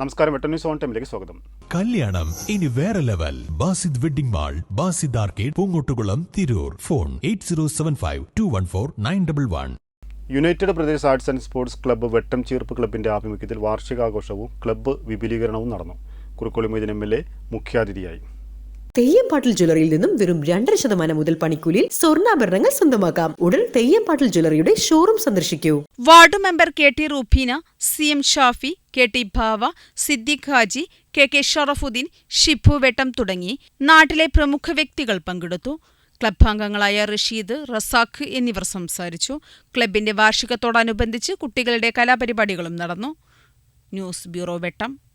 നമസ്കാരം എട്ട് news on ടൈമിലേക്ക് സ്വാഗതം. കല്യാണം ഇനി വേറെ level. Basid wedding mall Basid arcade Poongottukulam Tirur. Phone eight zero seven five two one four nine double one. United Pradesh arts and sports club Vettam Cheerpu ക്ലബിന്റെ ആഭിമുഖ്യത്തിൽ വാർഷികാഘോഷവും ക്ലബ്ബ് വിപുലീകരണവും നടന്നു. Kurukkoli Moideen M L A മുഖ്യാതിഥിയായി. തെയ്യംപാട്ടിൽ ജ്വല്ലറിയിൽ നിന്നും വെറും രണ്ടര ശതമാനം മുതൽ പണിക്കൂലിയിൽ സ്വർണാഭരണങ്ങൾ സ്വന്തമാക്കാം. ഉടൻ തെയ്യംപാട്ടിൽ ജ്വല്ലറിയുടെ ഷോറൂം സന്ദർശിക്കൂ. Ward member K T Rufeena C M Shafi K T Bava Siddique Haji K K Sharafudheen Shibu Vettam തുടങ്ങി നാട്ടിലെ പ്രമുഖ വ്യക്തികൾ പങ്കെടുത്തു. ക്ലബ് അംഗങ്ങളായ റഷീദ് റസാഖ് എന്നിവർ സംസാരിച്ചു. ക്ലബിന്റെ വാർഷികത്തോടനുബന്ധിച്ച് കുട്ടികളുടെ കലാപരിപാടികളും നടന്നു. News bureau Vettam.